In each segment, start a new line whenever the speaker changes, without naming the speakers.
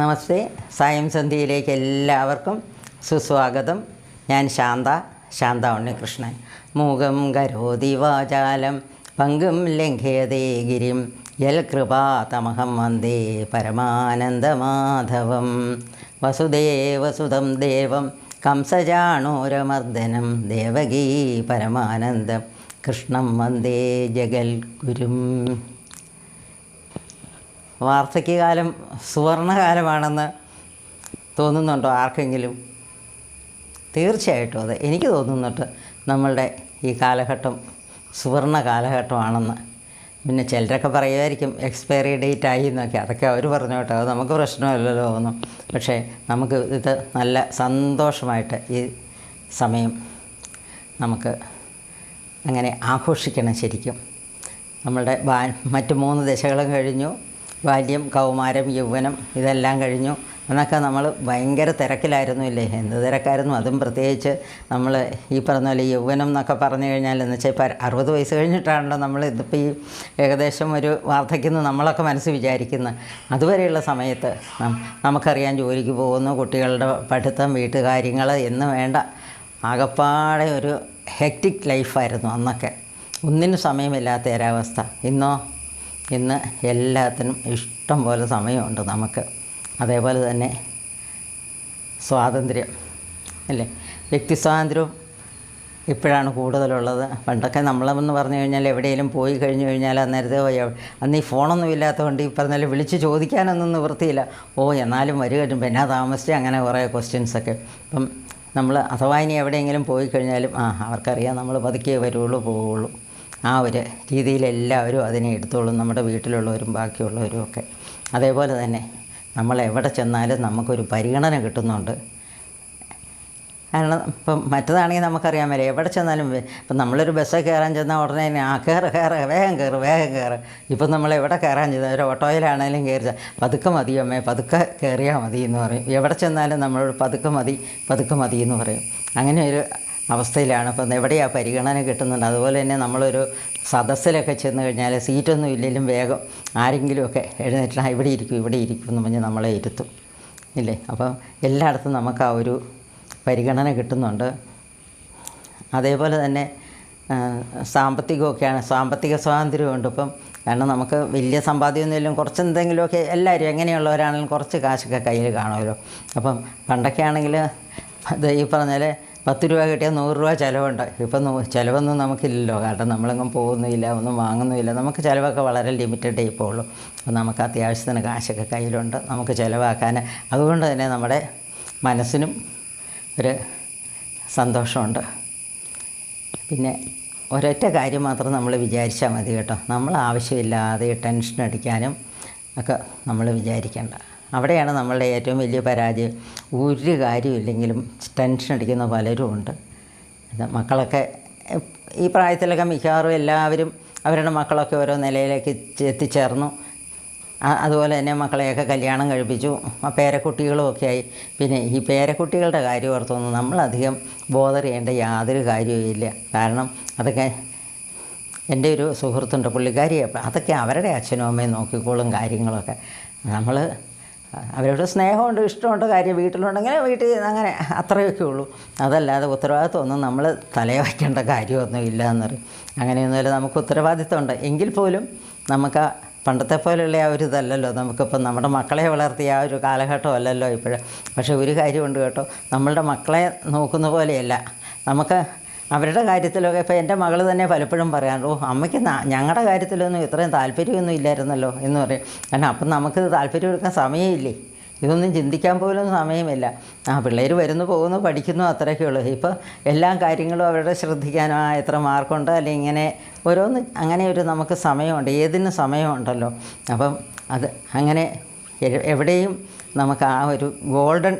നമസ്തേ. സായം സന്ധ്യയിലേക്ക് എല്ലാവർക്കും സുസ്വാഗതം. ഞാൻ ശാന്ത ശാന്ത ഉണ്ണികൃഷ്ണൻ. മൂകം കരോതി വാചാലം പങ്കും ലംഘയതേ ഗിരിം. യൽ കൃപാതമഹം വന്ദേ പരമാനന്ദമാധവം. വസുദേവസുതം ദേവം കംസജാണൂരമർദ്ദനം. ദേവകീ പരമാനന്ദം കൃഷ്ണം വന്ദേ ജഗൽ ജഗൽഗുരും. വാർദ്ധക്യകാലം സുവർണകാലമാണെന്ന് തോന്നുന്നുണ്ടോ ആർക്കെങ്കിലും? തീർച്ചയായിട്ടും അതെ. എനിക്ക് തോന്നുന്നുണ്ട് നമ്മളുടെ ഈ കാലഘട്ടം സുവർണ കാലഘട്ടമാണെന്ന് പിന്നെ ചിലരൊക്കെ പറയുമായിരിക്കും എക്സ്പയറി ഡേറ്റ് ആയി എന്നൊക്കെ. അതൊക്കെ അവർ പറഞ്ഞു കേട്ടോ. അത് നമുക്ക് പ്രശ്നമില്ലല്ലോ ഒന്നും. പക്ഷേ നമുക്ക് ഇത് നല്ല സന്തോഷമായിട്ട് ഈ സമയം നമുക്ക് അങ്ങനെ ആഘോഷിക്കണം ശരിക്കും. നമ്മളുടെ മറ്റ് മൂന്ന് ദശകളും കഴിഞ്ഞു. ബാല്യം കൗമാരം യൗവനം ഇതെല്ലാം കഴിഞ്ഞു. എന്നൊക്കെ നമ്മൾ ഭയങ്കര തിരക്കിലായിരുന്നു ഇല്ലേ എന്ത് തിരക്കായിരുന്നു? അതും പ്രത്യേകിച്ച് നമ്മൾ ഈ പറഞ്ഞ പോലെ യൗവനം എന്നൊക്കെ പറഞ്ഞു കഴിഞ്ഞാൽ എന്ന് വെച്ചാൽ ഇപ്പോൾ അറുപത് വയസ്സ് കഴിഞ്ഞിട്ടാണല്ലോ നമ്മൾ ഇതിപ്പോൾ ഈ ഏകദേശം ഒരു വാർദ്ധക്യം എന്ന് നമ്മളൊക്കെ മനസ്സ് വിചാരിക്കുന്നത് അതുവരെയുള്ള സമയത്ത് നമുക്കറിയാം ജോലിക്ക് പോകുന്നു കുട്ടികളുടെ പഠിത്തം വീട്ടുകാര്യങ്ങൾ എന്ന് വേണ്ട ആകപ്പാടെ ഒരു ഹെക്റ്റിക് ലൈഫായിരുന്നു അന്നൊക്കെ. ഒന്നിനും സമയമില്ലാത്ത ഒരവസ്ഥ. ഇന്നോ ഇന്ന് എല്ലാത്തിനും ഇഷ്ടം പോലെ സമയമുണ്ട് നമുക്ക്. അതേപോലെ തന്നെ സ്വാതന്ത്ര്യം അല്ലേ? വ്യക്തി സ്വാതന്ത്ര്യവും ഇപ്പോഴാണ് കൂടുതലുള്ളത്. പണ്ടൊക്കെ നമ്മളെന്ന് പറഞ്ഞു കഴിഞ്ഞാൽ എവിടെയെങ്കിലും പോയി കഴിഞ്ഞു കഴിഞ്ഞാൽ അന്നേരത്തെ അന്ന് ഈ ഫോണൊന്നും ഇല്ലാത്തതുകൊണ്ട് ഈ പറഞ്ഞാൽ വിളിച്ച് ചോദിക്കാനൊന്നും നിവൃത്തിയില്ല. ഓ എന്നാലും വരിക പിന്നെ താമസിച്ച് അങ്ങനെ കുറേ ക്വസ്റ്റ്യൻസൊക്കെ ഇപ്പം നമ്മൾ അഥവാ ഇനി എവിടെയെങ്കിലും പോയി കഴിഞ്ഞാലും ആ അവർക്കറിയാം നമ്മൾ പതുക്കേ വരുള്ളൂ പോവുള്ളൂ. ആ ഒരു രീതിയിൽ എല്ലാവരും അതിനെ എടുത്തോളും. നമ്മുടെ വീട്ടിലുള്ളവരും ബാക്കിയുള്ളവരും ഒക്കെ. അതേപോലെ തന്നെ നമ്മൾ എവിടെ ചെന്നാലും നമുക്കൊരു പരിഗണന കിട്ടുന്നുണ്ട്. കാരണം ഇപ്പം മറ്റതാണെങ്കിൽ നമുക്കറിയാൻ വരെ എവിടെ ചെന്നാലും ഇപ്പം നമ്മളൊരു ബസ്സിൽ കയറാൻ ചെന്നാൽ ഉടനെ ആ കയറ് കയറ് വേഗം കയറ് വേഗം കയറ്. ഇപ്പം നമ്മൾ എവിടെ കയറാൻ ചെന്നാൽ ഒരു ഓട്ടോയിലാണെങ്കിലും കയറി പതുക്കെ മതി അമ്മേ പതുക്കെ കയറിയാൽ മതി എന്ന് പറയും. എവിടെ ചെന്നാലും നമ്മളോട് പതുക്കെ മതി പതുക്കെ മതി എന്ന് പറയും. അങ്ങനെ ഒരു അവസ്ഥയിലാണ്. അപ്പം എവിടെയാണ് പരിഗണന കിട്ടുന്നുണ്ട് അതുപോലെ തന്നെ നമ്മളൊരു സദസ്സിലൊക്കെ ചെന്ന് കഴിഞ്ഞാൽ സീറ്റൊന്നും ഇല്ലെങ്കിലും വേഗം ആരെങ്കിലുമൊക്കെ എഴുന്നേറ്റ് "ആ, ഇവിടെ ഇരിക്കും ഇവിടെ ഇരിക്കും എന്ന് പറഞ്ഞ് നമ്മളെ ഇരുത്തും. ഇല്ലേ? അപ്പം എല്ലായിടത്തും നമുക്ക് ആ ഒരു പരിഗണന കിട്ടുന്നുണ്ട്. അതേപോലെ തന്നെ സാമ്പത്തികമൊക്കെയാണ്. സാമ്പത്തിക സ്വാതന്ത്ര്യമുണ്ട്. ഇപ്പം കാരണം നമുക്ക് വലിയ സമ്പാദ്യമൊന്നുമില്ലെങ്കിലും കുറച്ച് എന്തെങ്കിലുമൊക്കെ എല്ലാവരും എങ്ങനെയുള്ളവരാണെങ്കിലും കുറച്ച് കാശൊക്കെ കയ്യിൽ കാണുമല്ലോ. അപ്പം പണ്ടൊക്കെ ആണെങ്കിൽ ഈ പറഞ്ഞാൽ പത്ത് രൂപ കിട്ടിയാൽ നൂറ് രൂപ ചിലവുണ്ട്. ഇപ്പം ചിലവൊന്നും നമുക്കില്ലല്ലോ. കാരണം നമ്മളെങ്ങും പോകുന്നില്ല ഒന്നും വാങ്ങുന്നുമില്ല. നമുക്ക് ചിലവൊക്കെ വളരെ ലിമിറ്റഡ് ഇപ്പോൾ ഉള്ളൂ. അപ്പം നമുക്ക് അത്യാവശ്യത്തിന് കാശൊക്കെ കയ്യിലുണ്ട്. നമുക്ക് ചിലവാക്കാൻ. അതുകൊണ്ട് തന്നെ നമ്മുടെ മനസ്സിനും ഒരു സന്തോഷമുണ്ട്. പിന്നെ ഒരൊറ്റ കാര്യം മാത്രം നമ്മൾ വിചാരിച്ചാൽ മതി കേട്ടോ. നമ്മൾ ആവശ്യമില്ലാതെ ടെൻഷൻ അടിക്കാനും ഒക്കെ നമ്മൾ വിചാരിക്കേണ്ട. അവിടെയാണ് നമ്മളുടെ ഏറ്റവും വലിയ പരാജയം. ഒരു കാര്യമില്ലെങ്കിലും ടെൻഷൻ അടിക്കുന്ന പലരും ഉണ്ട്. മക്കളൊക്കെ ഈ പ്രായത്തിലൊക്കെ മിക്കവാറും എല്ലാവരും അവരുടെ മക്കളൊക്കെ ഓരോ നിലയിലേക്ക് എത്തി- എത്തിച്ചേർന്നു. അതുപോലെ തന്നെ മക്കളെയൊക്കെ കല്യാണം കഴിപ്പിച്ചു. ആ പേരക്കുട്ടികളും ഒക്കെ ആയി. പിന്നെ ഈ പേരക്കുട്ടികളുടെ കാര്യം ഓർത്തൊന്നും നമ്മളധികം ബോധർ ചെയ്യേണ്ട യാതൊരു കാര്യവുമില്ല കാരണം അതൊക്കെ എന്റെ ഒരു സുഹൃത്തുണ്ട് പുള്ളിക്കാരിയെ അതൊക്കെ അവരുടെ അച്ഛനും അമ്മയും നോക്കിക്കോളും കാര്യങ്ങളൊക്കെ. നമ്മൾ അവരുടെ സ്നേഹമുണ്ട് ഇഷ്ടമുണ്ട് കാര്യം വീട്ടിലുണ്ടെങ്കിൽ വീട്ടിൽ അങ്ങനെ അത്രയൊക്കെ ഉള്ളൂ. അതല്ലാതെ ഉത്തരവാദിത്വമൊന്നും നമ്മൾ തലയെ വയ്ക്കേണ്ട കാര്യമൊന്നും ഇല്ല എന്നറിയും അങ്ങനെയൊന്നുമില്ല നമുക്ക് ഉത്തരവാദിത്വമുണ്ട്. എങ്കിൽ പോലും നമുക്ക് പണ്ടത്തെ പോലെയുള്ള ആ ഒരു ഇതല്ലല്ലോ. നമുക്കിപ്പം നമ്മുടെ മക്കളെ വളർത്തിയ ആ ഒരു കാലഘട്ടം അല്ലല്ലോ ഇപ്പോഴ്. പക്ഷേ ഒരു കാര്യമുണ്ട് കേട്ടോ. നമ്മളുടെ മക്കളെ നോക്കുന്ന പോലെയല്ല. നമുക്ക് അവരുടെ കാര്യത്തിലൊക്കെ ഇപ്പോൾ എന്റെ മകൾ തന്നെ പലപ്പോഴും പറയാൻ ഓ അമ്മയ്ക്ക് ഞങ്ങളുടെ കാര്യത്തിലൊന്നും ഇത്രയും താല്പര്യമൊന്നും ഇല്ലായിരുന്നല്ലോ എന്ന് പറയും. കാരണം അപ്പം നമുക്ക് താല്പര്യം എടുക്കാൻ സമയമില്ലേ? ഇതൊന്നും ചിന്തിക്കാൻ പോലും സമയമില്ല. ആ പിള്ളേർ വരുന്നു പോകുന്നു പഠിക്കുന്നു അത്രയൊക്കെ ഉള്ളൂ. ഇപ്പോൾ എല്ലാ കാര്യങ്ങളും അവരുടെ ശ്രദ്ധിക്കാനോ എത്ര മാർക്കുണ്ട് അല്ലെങ്കിൽ ഇങ്ങനെ ഓരോന്ന് അങ്ങനെ ഒരു നമുക്ക് സമയമുണ്ട് ഏതിനും സമയമുണ്ടല്ലോ. അപ്പം അത് അങ്ങനെ എവിടെയും നമുക്ക് ആ ഒരു ഗോൾഡൻ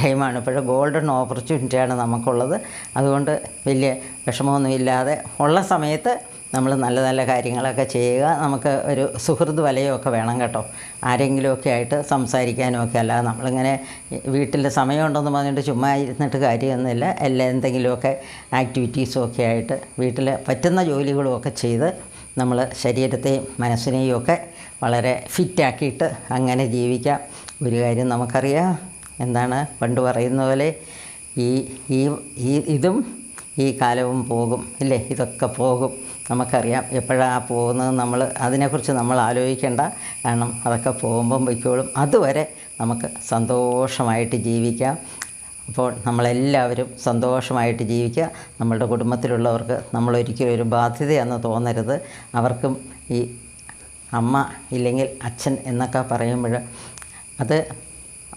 ടൈമാണ്. ഇപ്പോഴും ഗോൾഡൻ ഓപ്പർച്യൂണിറ്റിയാണ് നമുക്കുള്ളത്. അതുകൊണ്ട് വലിയ വിഷമമൊന്നുമില്ലാതെ ഉള്ള സമയത്ത് നമ്മൾ നല്ല നല്ല കാര്യങ്ങളൊക്കെ ചെയ്യുക. നമുക്ക് ഒരു സുഹൃത് വലയമൊക്കെ വേണം കേട്ടോ. ആരെങ്കിലുമൊക്കെ ആയിട്ട് സംസാരിക്കാനുമൊക്കെ അല്ലാതെ നമ്മളിങ്ങനെ വീട്ടിൽ സമയമുണ്ടെന്ന് പറഞ്ഞിട്ട് ചുമ്മാ ഇരുന്നിട്ട് കാര്യമൊന്നുമില്ല. എല്ലാ എന്തെങ്കിലുമൊക്കെ ആക്ടിവിറ്റീസും ഒക്കെ ആയിട്ട് വീട്ടിൽ പറ്റുന്ന ജോലികളുമൊക്കെ ചെയ്ത് നമ്മൾ ശരീരത്തെയും മനസ്സിനെയും ഒക്കെ വളരെ ഫിറ്റാക്കിയിട്ട് അങ്ങനെ ജീവിക്കാം. ഒരു കാര്യം നമുക്കറിയാം. എന്താണ് പണ്ട് പറയുന്ന പോലെ ഈ ഈ ഈ ഇതും ഈ കാലവും പോകും ഇല്ലേ? ഇതൊക്കെ പോകും. നമുക്കറിയാം എപ്പോഴാണ് പോകുന്നത് നമ്മൾ അതിനെക്കുറിച്ച് നമ്മൾ ആലോചിക്കേണ്ട. കാരണം അതൊക്കെ പോകുമ്പം വയ്ക്കോളും. അതുവരെ നമുക്ക് സന്തോഷമായിട്ട് ജീവിക്കാം. അപ്പോൾ നമ്മളെല്ലാവരും സന്തോഷമായിട്ട് ജീവിക്കുക. നമ്മളുടെ കുടുംബത്തിലുള്ളവർക്ക് നമ്മളൊരിക്കലും ഒരു ബാധ്യതയെന്ന് തോന്നരുത്. അവർക്കും ഈ അമ്മ ഇല്ലെങ്കിൽ അച്ഛൻ എന്നൊക്കെ പറയുമ്പോൾ അത്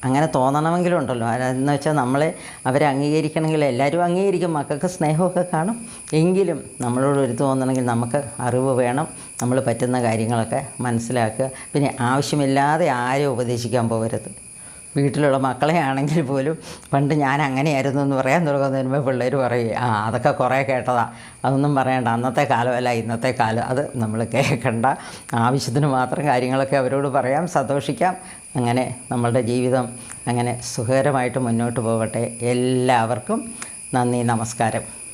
അങ്ങനെ തോന്നണമെങ്കിലും ഉണ്ടല്ലോ എന്ന് വെച്ചാൽ നമ്മൾ അവരെ അംഗീകരിക്കണമെങ്കിൽ എല്ലാവരും അംഗീകരിക്കും. മക്കൾക്ക് സ്നേഹമൊക്കെ കാണും. എങ്കിലും നമ്മളോട് ഒരു തോന്നണമെങ്കിൽ നമുക്ക് അറിവ് വേണം. നമ്മൾ പറ്റുന്ന കാര്യങ്ങളൊക്കെ മനസ്സിലാക്കുക. പിന്നെ ആവശ്യമില്ലാതെ ആരും ഉപദേശിക്കാൻ പോകരുത്. വീട്ടിലുള്ള മക്കളെ ആണെങ്കിൽ പോലും പണ്ട് ഞാൻ അങ്ങനെയായിരുന്നു എന്ന് പറയാൻ തുടങ്ങുന്നതിന് മുമ്പ് പിള്ളേർ പറയും ആ അതൊക്കെ കുറേ കേട്ടതാ. അതൊന്നും പറയണ്ട. അന്നത്തെ കാലമല്ല ഇന്നത്തെ കാലം. അത് നമ്മൾ കേൾക്കണ്ട. ആവശ്യത്തിന് മാത്രം കാര്യങ്ങളൊക്കെ അവരോട് പറയാം സന്തോഷിക്കാം. അങ്ങനെ നമ്മളുടെ ജീവിതം അങ്ങനെ സുഖകരമായിട്ട് മുന്നോട്ട് പോകട്ടെ. എല്ലാവർക്കും നന്ദി നമസ്കാരം.